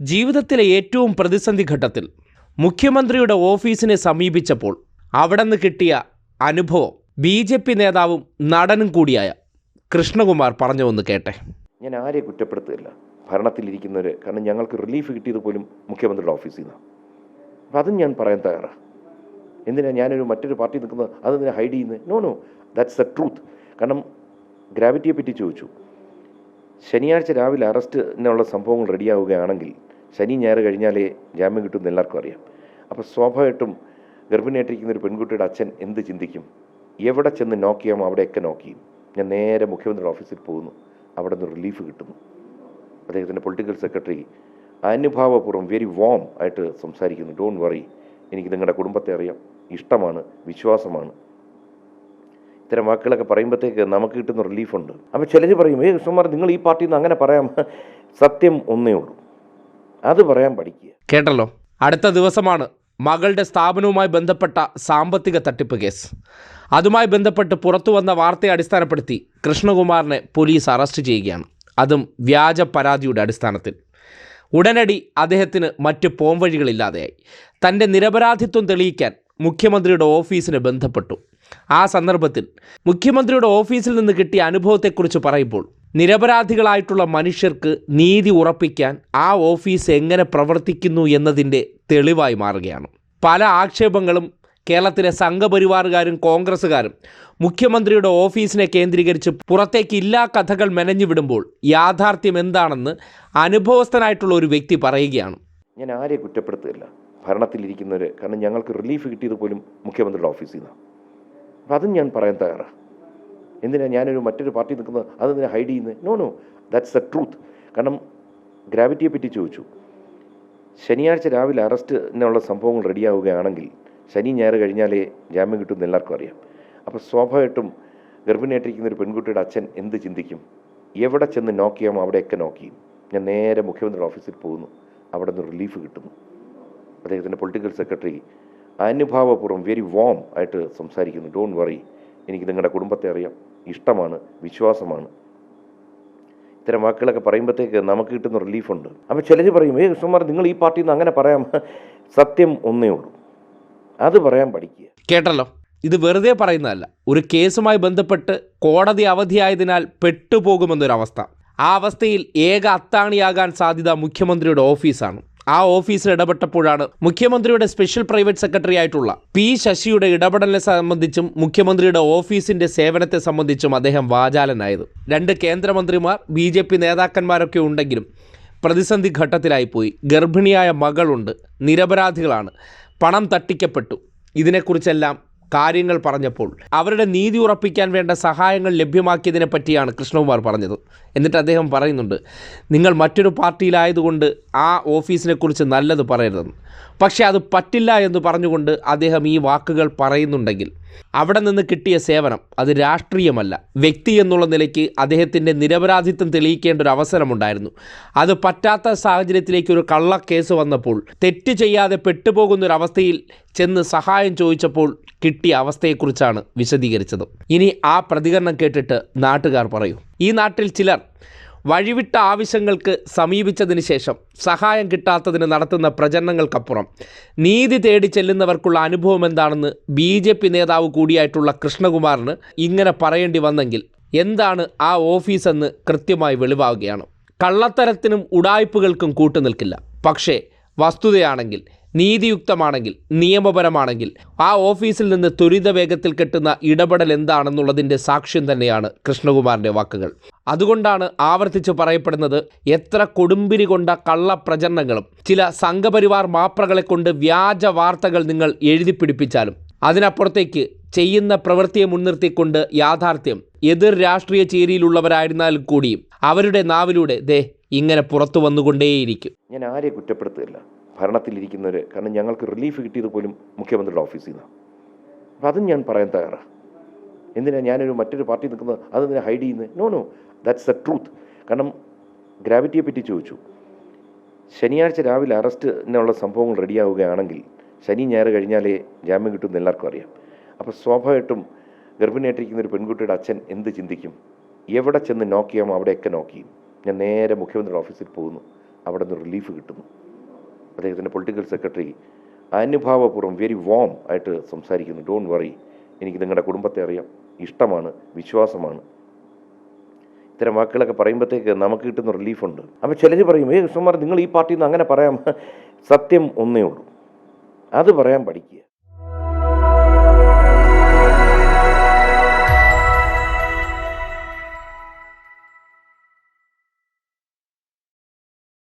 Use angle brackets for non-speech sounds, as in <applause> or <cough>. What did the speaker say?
ജീവിതത്തിലെ ഏറ്റവും പ്രതിസന്ധി ഘട്ടത്തിൽ മുഖ്യമന്ത്രിയുടെ ഓഫീസിനെ സമീപിച്ചപ്പോൾ അവിടെ നിന്ന് കിട്ടിയ അനുഭവം ബി ജെ പി നേതാവും നടനും കൂടിയായ കൃഷ്ണകുമാർ പറഞ്ഞു ഒന്ന് കേട്ടെ. ഞാൻ ആരെ കുറ്റപ്പെടുത്തുകയില്ല. ഭരണത്തിലിരിക്കുന്നവർ കാരണം ഞങ്ങൾക്ക് റിലീഫ് കിട്ടിയത് പോലും മുഖ്യമന്ത്രിയുടെ ഓഫീസിൽ നിന്നാണ്. അപ്പം അതും ഞാൻ പറയാൻ തയ്യാറാണ്. എന്തിനാ ഞാനൊരു മറ്റൊരു പാർട്ടി നിൽക്കുന്നത്? അതെന്തിനാ ഹൈഡ് ചെയ്യുന്നത്? No no that's the truth കാരണം ഗ്രാവിറ്റിയെ പറ്റി ചോദിച്ചു. ശനിയാഴ്ച രാവിലെ അറസ്റ്റിനുള്ള സംഭവങ്ങൾ റെഡിയാവുകയാണെങ്കിൽ ശനി ഞായർ കഴിഞ്ഞാലേ ജാമ്യം കിട്ടുമെന്ന് എല്ലാവർക്കും അറിയാം. അപ്പോൾ സ്വാഭാവികമായിട്ടും ഗർഭിണിയായിട്ടിരിക്കുന്ന ഒരു പെൺകുട്ടിയുടെ അച്ഛൻ എന്ത് ചിന്തിക്കും? എവിടെ ചെന്ന് നോക്ക് ചെയ്യാമോ അവിടെയൊക്കെ നോക്ക് ഞാൻ നേരെ മുഖ്യമന്ത്രിയുടെ ഓഫീസിൽ പോകുന്നു. അവിടെ നിന്ന് റിലീഫ് കിട്ടുന്നു. അദ്ദേഹത്തിന്റെ പൊളിറ്റിക്കൽ സെക്രട്ടറി അനുഭാവപൂർവം വെരി വാം ആയിട്ട് സംസാരിക്കുന്നു. ഡോണ്ട് വറി എനിക്ക് നിങ്ങളുടെ കുടുംബത്തെ അറിയാം. ഇഷ്ടമാണ്. വിശ്വാസമാണ്. ഇത്തരം വാക്കുകളൊക്കെ പറയുമ്പോഴത്തേക്ക് നമുക്ക് കിട്ടുന്ന റിലീഫുണ്ട് അപ്പോൾ ചിലർ പറയും ഏ സുമാർ നിങ്ങൾ ഈ പാർട്ടിയിൽ നിന്ന് അങ്ങനെ പറയാം. സത്യം ഒന്നേ ഉള്ളൂ. അത് പറയാൻ പഠിക്കുക. കേട്ടല്ലോ? അടുത്ത ദിവസമാണ് മകളുടെ സ്ഥാപനവുമായി ബന്ധപ്പെട്ട സാമ്പത്തിക തട്ടിപ്പ് കേസ്. അതുമായി ബന്ധപ്പെട്ട് പുറത്തു വന്ന വാർത്തയെ അടിസ്ഥാനപ്പെടുത്തി കൃഷ്ണകുമാറിനെ പോലീസ് അറസ്റ്റ് ചെയ്യുകയാണ്. അതും വ്യാജ പരാതിയുടെ അടിസ്ഥാനത്തിൽ. ഉടനടി അദ്ദേഹത്തിന് മറ്റ് പോംവഴികളില്ലാതെയായി. തന്റെ നിരപരാധിത്വം തെളിയിക്കാൻ മുഖ്യമന്ത്രിയുടെ ഓഫീസിന് ബന്ധപ്പെട്ടു. ആ സന്ദർഭത്തിൽ മുഖ്യമന്ത്രിയുടെ ഓഫീസിൽ നിന്ന് കിട്ടിയ അനുഭവത്തെക്കുറിച്ച് പറയുമ്പോൾ നിരപരാധികളായിട്ടുള്ള മനുഷ്യർക്ക് നീതി ഉറപ്പിക്കാൻ ആ ഓഫീസ് എങ്ങനെ പ്രവർത്തിക്കുന്നു എന്നതിന്റെ തെളിവായി മാറുകയാണ്. പല ആക്ഷേപങ്ങളും കേരളത്തിലെ സംഘപരിവാറുകാരും കോൺഗ്രസ്സുകാരും മുഖ്യമന്ത്രിയുടെ ഓഫീസിനെ കേന്ദ്രീകരിച്ച് പുറത്തേക്ക് ഇല്ലാ കഥകൾ മെനഞ്ഞു വിടുമ്പോൾ യാഥാർത്ഥ്യം എന്താണെന്ന് അനുഭവസ്ഥനായിട്ടുള്ള ഒരു വ്യക്തി പറയുകയാണ്. ഞാൻ ആരെ കുറ്റപ്പെടുത്തുകയില്ല. ഭരണത്തിലിരിക്കുന്നവർ കാരണം ഞങ്ങൾക്ക് റിലീഫ് കിട്ടിയത് പോലും മുഖ്യമന്ത്രിയുടെ ഓഫീസിൽ നിന്നാണ്. അപ്പം അതും ഞാൻ പറയാൻ തയ്യാറാണ് എന്തിനാണ് ഞാനൊരു മറ്റൊരു പാർട്ടി നിൽക്കുന്നത്? അതെന്തിനാണ് ഹൈഡ് ചെയ്യുന്നത് no no that's the truth കാരണം ഗ്രാവിറ്റിയെ പറ്റി ചോദിച്ചു. ശനിയാഴ്ച രാവിലെ അറസ്റ്റിനുള്ള സംഭവങ്ങൾ റെഡിയാവുകയാണെങ്കിൽ ശനി ഞായർ കഴിഞ്ഞാലേ ജാമ്യം കിട്ടുമെന്ന് എല്ലാവർക്കും അറിയാം. അപ്പോൾ സ്വാഭാവികമായിട്ടും ഗർഭിണിയായിട്ടിരിക്കുന്ന ഒരു പെൺകുട്ടിയുടെ അച്ഛൻ എന്ത് ചിന്തിക്കും? എവിടെ ചെന്ന് നോക്ക് ചെയ്യാമോ അവിടെയൊക്കെ നോക്ക് ഞാൻ നേരെ മുഖ്യമന്ത്രിയുടെ ഓഫീസിൽ പോകുന്നു. അവിടെ നിന്ന് റിലീഫ് കിട്ടുന്നു. അദ്ദേഹത്തിന്റെ പൊളിറ്റിക്കൽ സെക്രട്ടറി അനുഭാവപൂർവം വെരി വാം ആയിട്ട് സംസാരിക്കുന്നു. ഡോൺ വറി എനിക്ക് നിങ്ങളുടെ കുടുംബത്തെ അറിയാം. ഇഷ്ടമാണ്. വിശ്വാസമാണ്. ഇത്തരം വാക്കുകളൊക്കെ പറയുമ്പോഴത്തേക്ക് നമുക്ക് കിട്ടുന്ന റിലീഫുണ്ട് അപ്പോൾ ചിലർ പറയും ഏ കൃഷ്ണന്മാർ നിങ്ങൾ ഈ പാർട്ടിയിൽ നിന്ന് അങ്ങനെ പറയാം. സത്യം ഒന്നേ ഉള്ളൂ. അത് പറയാൻ പഠിക്കുക. കേട്ടല്ലോ? ഇത് വെറുതെ പറയുന്നതല്ല. ഒരു കേസുമായി ബന്ധപ്പെട്ട് കോടതി അവധിയായതിനാൽ പെട്ടുപോകുമെന്നൊരവസ്ഥ. ആ അവസ്ഥയിൽ ഏക അത്താണിയാകാൻ സാധ്യത മുഖ്യമന്ത്രിയുടെ ഓഫീസാണ്. ആ ഓഫീസിൽ ഇടപെട്ടപ്പോഴാണ് മുഖ്യമന്ത്രിയുടെ സ്പെഷ്യൽ പ്രൈവറ്റ് സെക്രട്ടറി ആയിട്ടുള്ള പി ശശിയുടെ ഇടപെടലിനെ സംബന്ധിച്ചും മുഖ്യമന്ത്രിയുടെ ഓഫീസിന്റെ സേവനത്തെ സംബന്ധിച്ചും അദ്ദേഹം വാചാലനായത്. രണ്ട് കേന്ദ്രമന്ത്രിമാർ ബി ജെ പി നേതാക്കന്മാരൊക്കെ ഉണ്ടെങ്കിലും പ്രതിസന്ധി ഘട്ടത്തിലായിപ്പോയി. ഗർഭിണിയായ മകളുണ്ട്. നിരപരാധികളാണ്. പണം തട്ടിക്കപ്പെട്ടു. ഇതിനെക്കുറിച്ചെല്ലാം കാര്യങ്ങൾ പറഞ്ഞപ്പോൾ അവരുടെ നീതി ഉറപ്പിക്കാൻ വേണ്ട സഹായങ്ങൾ ലഭ്യമാക്കിയതിനെ പറ്റിയാണ് കൃഷ്ണകുമാർ പറഞ്ഞത്. എന്നിട്ട് അദ്ദേഹം പറയുന്നുണ്ട് നിങ്ങൾ മറ്റൊരു പാർട്ടിയിലായതുകൊണ്ട് ആ ഓഫീസിനെക്കുറിച്ച് നല്ലത് പറയരുതെന്ന്. പക്ഷേ അത് പറ്റില്ല എന്ന് പറഞ്ഞുകൊണ്ട് അദ്ദേഹം ഈ വാക്കുകൾ പറയുന്നുണ്ടെങ്കിൽ അവിടെ നിന്ന് കിട്ടിയ സേവനം അത് രാഷ്ട്രീയമല്ല. വ്യക്തി എന്നുള്ള നിലയ്ക്ക് അദ്ദേഹത്തിന്റെ നിരപരാധിത്വം തെളിയിക്കേണ്ട ഒരു അവസരമുണ്ടായിരുന്നു. അത് പറ്റാത്ത സാഹചര്യത്തിലേക്ക് ഒരു കള്ളക്കേസ് വന്നപ്പോൾ തെറ്റ് ചെയ്യാതെ പെട്ടുപോകുന്നൊരവസ്ഥയിൽ ചെന്ന് സഹായം ചോദിച്ചപ്പോൾ കിട്ടിയ അവസ്ഥയെക്കുറിച്ചാണ് വിശദീകരിച്ചത്. ഇനി ആ പ്രതികരണം കേട്ടിട്ട് നാട്ടുകാർ പറയൂ. ഈ നാട്ടിൽ ചിലർ വഴിവിട്ട ആവശ്യങ്ങൾക്ക് സമീപിച്ചതിന് ശേഷം സഹായം കിട്ടാത്തതിന് നടത്തുന്ന പ്രചരണങ്ങൾക്കപ്പുറം നീതി തേടി ചെല്ലുന്നവർക്കുള്ള അനുഭവം എന്താണെന്ന് ബി ജെ പി നേതാവ് കൂടിയായിട്ടുള്ള കൃഷ്ണകുമാറിന് ഇങ്ങനെ പറയേണ്ടി വന്നെങ്കിൽ എന്താണ് ആ ഓഫീസെന്ന് കൃത്യമായി വെളിവാകുകയാണ്. കള്ളത്തരത്തിനും ഉടായ്പകൾക്കും കൂട്ടുനിൽക്കില്ല. പക്ഷേ വസ്തുതയാണെങ്കിൽ നീതിയുക്തമാണെങ്കിൽ നിയമപരമാണെങ്കിൽ ആ ഓഫീസിൽ നിന്ന് ത്വരിത വേഗത്തിൽ കെട്ടുന്ന ഇടപെടൽ എന്താണെന്നുള്ളതിന്റെ സാക്ഷ്യം തന്നെയാണ് കൃഷ്ണകുമാറിന്റെ വാക്കുകൾ. അതുകൊണ്ടാണ് ആവർത്തിച്ച് പറയപ്പെടുന്നത് എത്ര കൊടുമ്പിരി കൊണ്ട കള്ളപ്രചരണങ്ങളും ചില സംഘപരിവാർ മാപ്രകളെ കൊണ്ട് വ്യാജ വാർത്തകൾ നിങ്ങൾ എഴുതി പിടിപ്പിച്ചാലും അതിനപ്പുറത്തേക്ക് ചെയ്യുന്ന പ്രവൃത്തിയെ മുൻനിർത്തിക്കൊണ്ട് യാഥാർത്ഥ്യം എതിർ രാഷ്ട്രീയ ചേരിയിലുള്ളവരായിരുന്നാലും കൂടിയും അവരുടെ നാവിലൂടെ ദേ ഇങ്ങനെ പുറത്തു വന്നുകൊണ്ടേയിരിക്കും. ഞാൻ ആരെ കുറ്റപ്പെടുത്തുകയില്ല. ഭരണത്തിലിരിക്കുന്നവർ കാരണം ഞങ്ങൾക്ക് റിലീഫ് കിട്ടിയത് പോലും മുഖ്യമന്ത്രിയുടെ ഓഫീസിൽ നിന്നാണ് അപ്പോൾ അതും ഞാൻ പറയാൻ തയ്യാറാണ്. എന്തിനാണ് ഞാനൊരു മറ്റൊരു പാർട്ടി നിൽക്കുന്നത്? അതെന്തിനാ ഹൈഡ് ചെയ്യുന്നത് no no that's the truth കാരണം ഗ്രാവിറ്റിയെ പറ്റി ചോദിച്ചു. ശനിയാഴ്ച രാവിലെ അറസ്റ്റിനുള്ള സംഭവങ്ങൾ റെഡിയാവുകയാണെങ്കിൽ ശനി ഞായർ കഴിഞ്ഞാലേ ജാമ്യം കിട്ടുമെന്ന് എല്ലാവർക്കും അറിയാം. അപ്പോൾ സ്വാഭാവികമായിട്ടും ഗർഭിണിയായിട്ടിരിക്കുന്ന ഒരു പെൺകുട്ടിയുടെ അച്ഛൻ എന്ത് ചിന്തിക്കും? എവിടെ ചെന്ന് നോക്കിയാമോ അവിടെയൊക്കെ നോക്കിയും ഞാൻ നേരെ മുഖ്യമന്ത്രിയുടെ ഓഫീസിൽ പോകുന്നു. അവിടെ നിന്ന് റിലീഫ് കിട്ടുന്നു. അദ്ദേഹത്തിന്റെ പൊളിറ്റിക്കൽ സെക്രട്ടറി അനുഭാവപൂർവം വെരി വോം ആയിട്ട് സംസാരിക്കുന്നു. ഡോൺ വറി എനിക്ക് നിങ്ങളുടെ കുടുംബത്തെ അറിയാം. ഇഷ്ടമാണ്. വിശ്വാസമാണ്. ഇത്തരം വാക്കുകളൊക്കെ പറയുമ്പോഴത്തേക്ക് നമുക്ക് കിട്ടുന്ന റിലീഫുണ്ട് അപ്പോൾ ചിലർ പറയും ഏ കൃഷ്ണന്മാർ നിങ്ങൾ ഈ പാർട്ടിയിൽ നിന്ന് അങ്ങനെ പറയാം. <laughs> സത്യം ഒന്നേ ഉള്ളൂ. അത് പറയാൻ പഠിക്കുക.